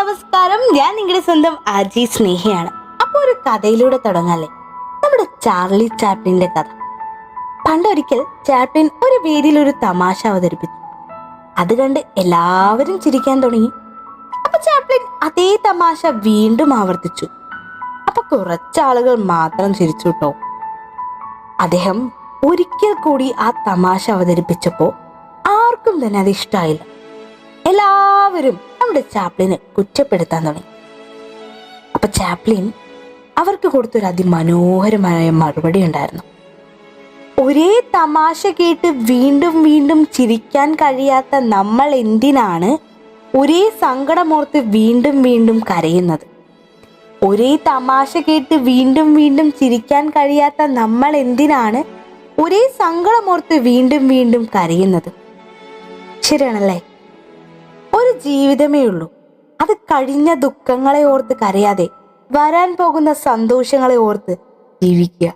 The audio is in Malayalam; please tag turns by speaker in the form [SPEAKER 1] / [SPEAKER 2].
[SPEAKER 1] നമസ്കാരം. ഞാൻ നിങ്ങളുടെ സ്വന്തം അജി സ്നേഹയാണ്. അപ്പൊ ഒരു കഥയിലൂടെ തുടങ്ങാല്ലേ? നമ്മുടെ ചാർലി ചാപ്ലിന്റെ കഥ. പണ്ടൊരിക്കൽ ചാപ്ലിൻ ഒരു വേദിയിൽ ഒരു തമാശ അവതരിപ്പിച്ചു. അത് കണ്ട് എല്ലാവരും ചിരിക്കാൻ തുടങ്ങി. അപ്പൊ ചാപ്ലിൻ അതേ തമാശ വീണ്ടും ആവർത്തിച്ചു. അപ്പൊ കുറച്ചാളുകൾ മാത്രം ചിരിച്ചു കേട്ടോ. അദ്ദേഹം ഒരിക്കൽ കൂടി ആ തമാശ അവതരിപ്പിച്ചപ്പോ ആർക്കും തന്നെ അത് ഇഷ്ടമായില്ല എല്ലാവരും നമ്മുടെ ചാപ്ലിനെ കുറ്റപ്പെടുത്താൻ തുടങ്ങി. അപ്പൊ ചാപ്ലിൻ അവർക്ക് കൊടുത്തൊരു അതിമനോഹരമായ മറുപടി ഉണ്ടായിരുന്നു. ഒരേ തമാശ കേട്ട് വീണ്ടും വീണ്ടും ചിരിക്കാൻ കഴിയാത്ത നമ്മൾ എന്തിനാണ് ഒരേ സങ്കടമോർത്ത് വീണ്ടും വീണ്ടും കരയുന്നത്? ഒരേ തമാശ കേട്ട് വീണ്ടും വീണ്ടും ചിരിക്കാൻ കഴിയാത്ത നമ്മൾ എന്തിനാണ് ഒരേ സങ്കടമോർത്ത് വീണ്ടും വീണ്ടും കരയുന്നത്? ശരിയാണല്ലേ? ഒരു ജീവിതമേ ഉള്ളൂ. അത് കഴിഞ്ഞ ദുഃഖങ്ങളെ ഓർത്ത് കരയാതെ വരാൻ പോകുന്ന സന്തോഷങ്ങളെ ഓർത്ത് ജീവിക്കുക.